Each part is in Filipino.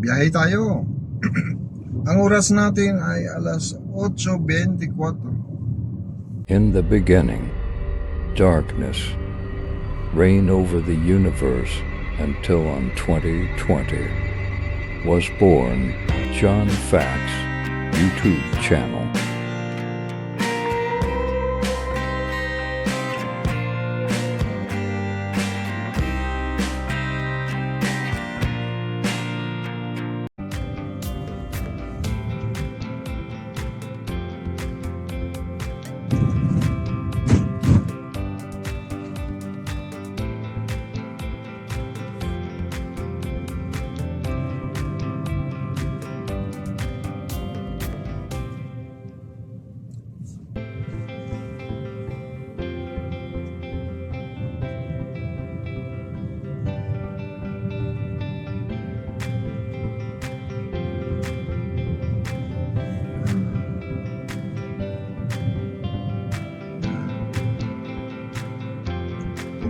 biyahe tayo. Ang oras natin ay alas 8.24. In the beginning, darkness reigned over the universe until on 2020 was born John Fax YouTube channel.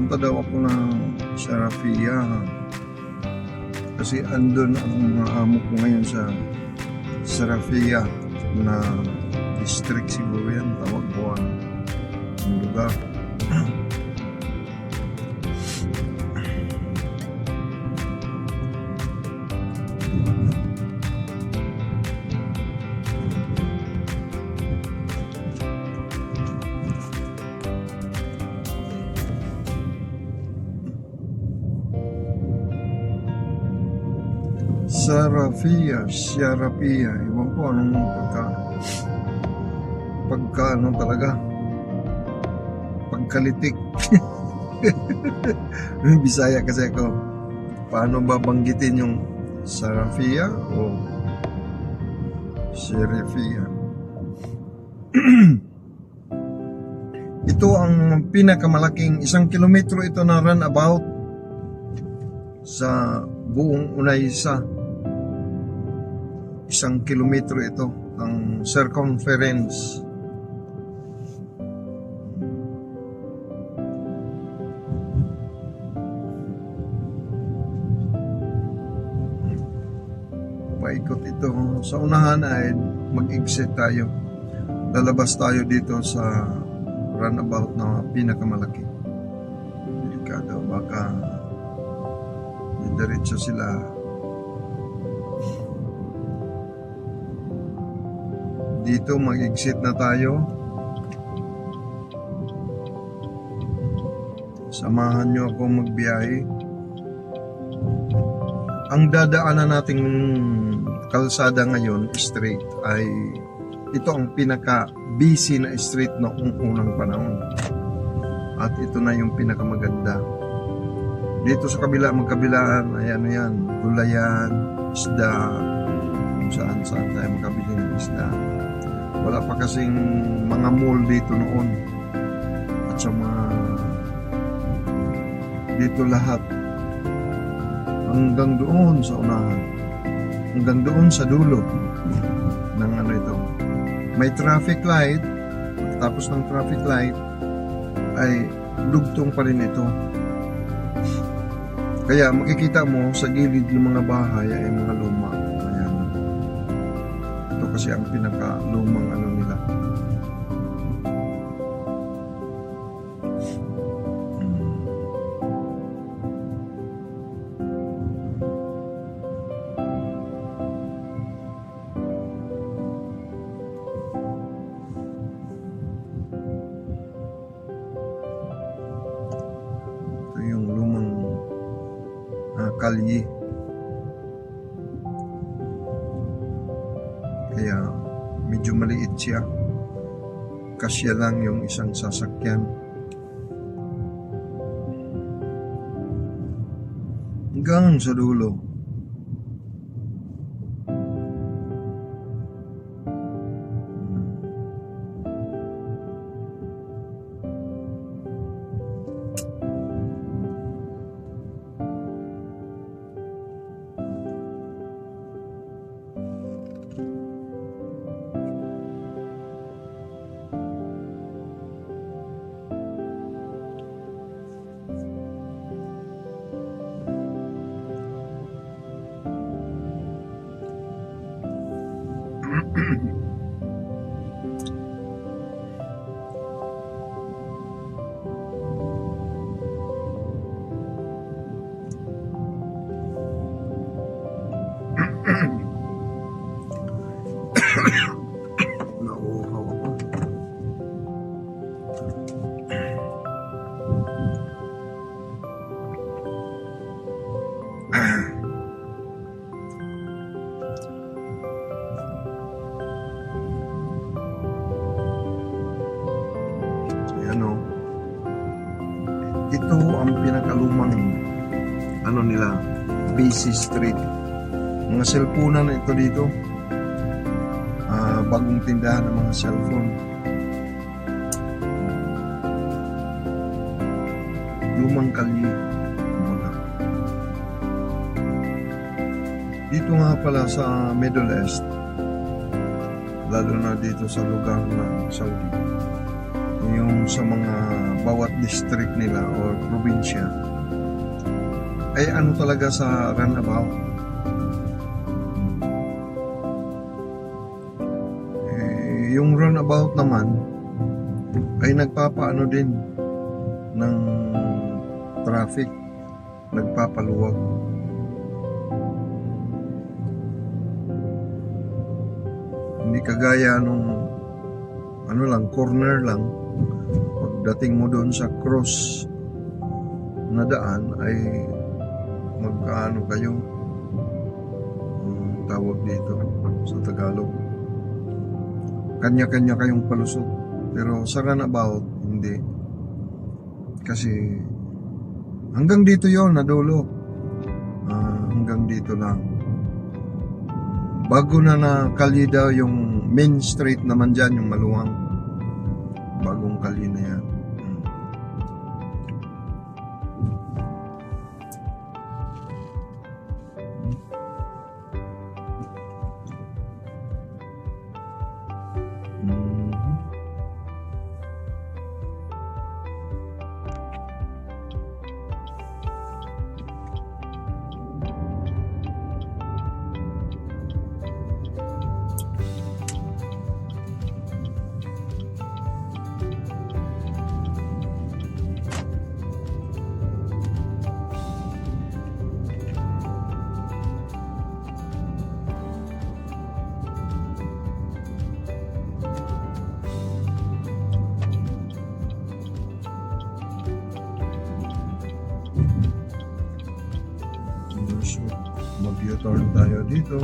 Punta daw ako ng Sarafia. Kasi andun ang mga amo ko ngayon sa Sarafia na district siguro yan. Tawag ko ang lugar. Sarafia, Sarafia. Iwan ko anong pagka... Pagka ano talaga. Pagkalitik. Bisaya kasi ako. Paano ba banggitin yung Sarafia o Serifia? ito ang pinakamalaking isang kilometro ito na runabout sa buong Unaysa. Isang kilometro ito ang circumference. Paikot ito. Sa unahan ay mag-exit tayo. Lalabas tayo dito sa runabout na pinakamalaki. Delikado. Baka diretso sila dito mag-exit na tayo. Samahan nyo ako magbiyahe. Ang dadaanan nating kalsada ngayon straight ay ito ang pinaka busy na street noong unang panahon. At ito na yung pinakamaganda. Dito sa kabila, magkabilaan, ayan yan, gulayan, isda, kung saan saan tayo makabili ng isda. Wala pa kasing mga mall dito noon. At sa mga dito lahat. Hanggang doon sa unahan. Hanggang doon sa dulo ng ano ito. May traffic light. Tapos ng traffic light ay dugtong pa rin ito. Kaya makikita mo sa gilid ng mga bahay ay mga luma. Kasi ang pinaka lumang ano nila. Hmm. Ito yung lumang uh, kalye. Siya. Kasya lang yung isang sasakyan. Hanggang sa dulo. Nauuhaw ako. Ayan o. Ito ang pinakalumang ano nila, busy street. Mga cellphone na ito dito. Ah, bagong tindahan ng mga cellphone. Lumang kalye. kumbaga. Dito nga pala sa Middle East, lalo na dito sa lugar ng Saudi, yung sa mga bawat district nila or probinsya, ay ano talaga sa runabout. Yung runabout naman ay nagpapaano din ng traffic, nagpapaluwag. Hindi kagaya nung ano lang, corner lang. Pagdating mo doon sa cross na daan ay magkaano kayo ang tawag dito sa Tagalog kanya-kanya kayong palusot. Pero sa runabout hindi. Kasi hanggang dito yon na dulo Ah, hanggang dito lang. Bago na na kalye daw yung main street naman dyan yung maluwang. Bagong kalye na yan So, mag-U-turn tayo dito.